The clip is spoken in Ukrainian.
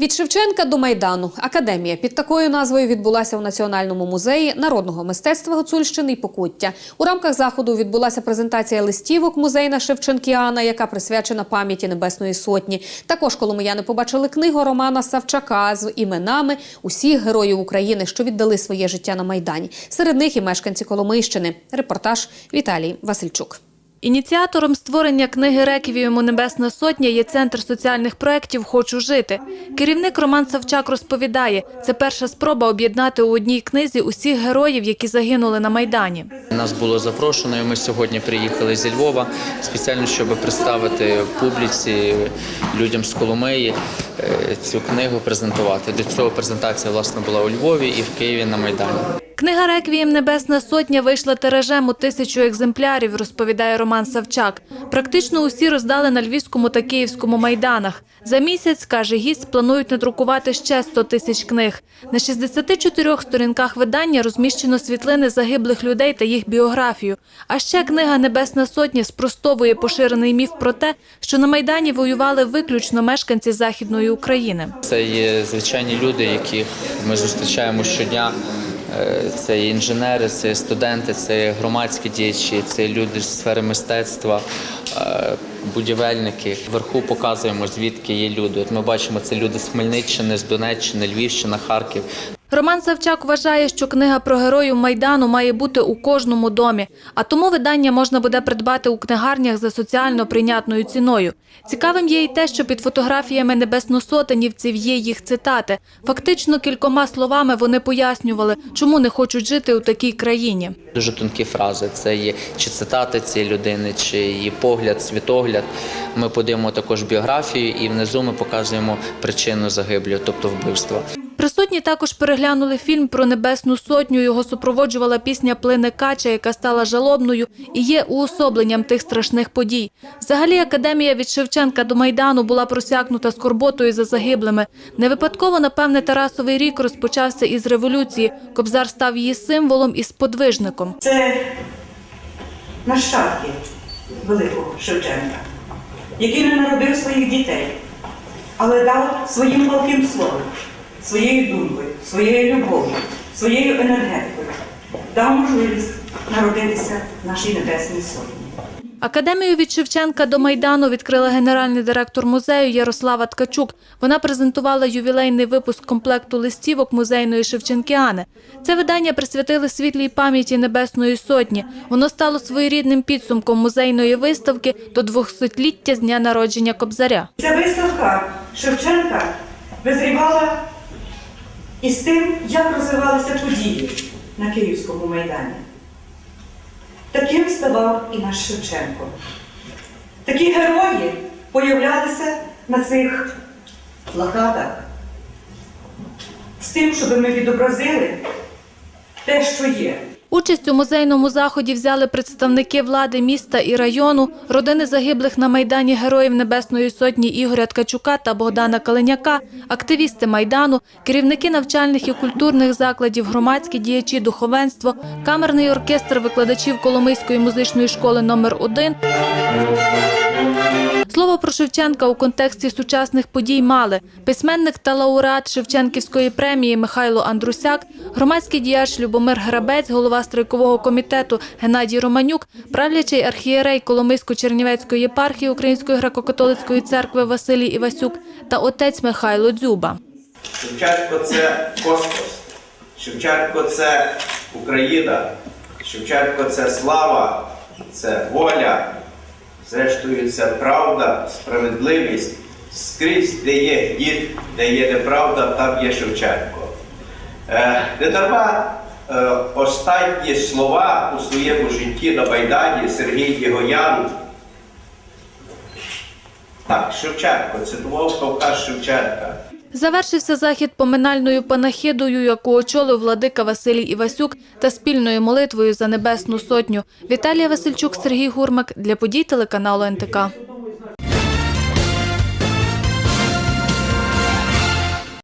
Від Шевченка до Майдану академія під такою назвою відбулася у Національному музеї народного мистецтва Гуцульщини і Покуття. У рамках заходу відбулася презентація листівок музейна Шевченкіана, яка присвячена пам'яті Небесної Сотні. Також коломияни побачили книгу Романа Савчака з іменами усіх героїв України, що віддали своє життя на майдані. Серед них і мешканці Коломийщини. Репортаж Віталій Васильчук. Ініціатором створення книги Реквієму Небесна Сотня є Центр соціальних проєктів Хочу жити. Керівник Роман Савчак розповідає, це перша спроба об'єднати у одній книзі усіх героїв, які загинули на Майдані. Нас було запрошено, і ми сьогодні приїхали зі Львова спеціально, щоб представити публіці, людям з Коломиї е, цю книгу презентувати. Для цього презентація власне була у Львові і в Києві на Майдані. Книга Реквієм Небесна Сотня вийшла тиражем у тисячу екземплярів, розповідає Роман Савчак. Практично усі роздали на Львівському та Київському майданах. За місяць, каже гість, планують надрукувати ще 100 тисяч книг. На 64 сторінках видання розміщено світлини загиблих людей та їх біографію. А ще книга Небесна Сотня спростовує поширений міф про те, що на Майдані воювали виключно мешканці Західної України. Це є звичайні люди, яких ми зустрічаємо щодня. Е, Це інженери, це студенти, це громадські діячі, це люди з сфери мистецтва, е, будівельники. Вверху показуємо, звідки є люди. От ми бачимо, це люди з Хмельниччини, з Донеччини, Львівщина, Харків. Роман Савчак вважає, що книга про героїв Майдану має бути у кожному домі, а тому видання можна буде придбати у книгарнях за соціально прийнятною ціною. Цікавим є й те, що під фотографіями небесносотенівців є їх цитати. Фактично кількома словами вони пояснювали, чому не хочуть жити у такій країні. Дуже тонкі фрази. Це є чи цитати цієї людини, чи її погляд, світогляд. Ми подивимо також біографію, і внизу ми показуємо причину загиблі, тобто вбивства. Присутні також переглянули фільм про Небесну Сотню. Його супроводжувала пісня Плине Кача, яка стала жалобною і є уособленням тих страшних подій. Взагалі, академія від Шевченка до Майдану була просякнута скорботою за загиблими. Не випадково, напевне, Тарасовий рік розпочався із революції. Кобзар став її символом і сподвижником. Це нащадки великого Шевченка, який не народив своїх дітей, але дав своїм палким словом, своєю думкою, своєю любов'ю, своєю енергетикою, дав можливість народитися нашій небесній сотні. Академію від Шевченка до Майдану відкрила генеральний директор музею Ярослава Ткачук. Вона презентувала ювілейний випуск комплекту листівок музейної Шевченкіани. Це видання присвятили світлій пам'яті Небесної Сотні. Воно стало своєрідним підсумком музейної виставки до 200-ліття з дня народження Кобзаря. Ця виставка Шевченка визрівала із тим, як розвивалися події на Київському майдані. Таким ставав і наш Шевченко. Такі герої появлялися на цих плакатах з тим, щоб ми відобразили те, що є. Участь у музейному заході взяли представники влади міста і району, родини загиблих на Майдані Героїв Небесної Сотні Ігоря Ткачука та Богдана Калиняка, активісти Майдану, керівники навчальних і культурних закладів, громадські діячі, духовенство, камерний оркестр викладачів Коломийської музичної школи номер 1 Слово про Шевченка у контексті сучасних подій мали. Письменник та лауреат Шевченківської премії Михайло Андрусяк, громадський діяч Любомир Грабець, голова страйкового комітету Геннадій Романюк, правлячий архієрей Коломийсько-Чернівецької єпархії Української греко-католицької церкви Василій Івасюк та отець Михайло Дзюба. Шевченко це космос, Шевченко це Україна, Шевченко це слава, це воля, зрештою, це правда, справедливість. Скрізь, де є гід, де є неправда, там є Шевченко. Е, не дарма е, останні слова у своєму житті на Майдані Сергій Єгоян. Так, Шевченко, твого Кавказ Шевченка. Завершився захід поминальною панахідою, яку очолив владика Василій Івасюк та спільною молитвою за Небесну Сотню. Віталія Васильчук, Сергій Гурмак для подій телеканалу НТК.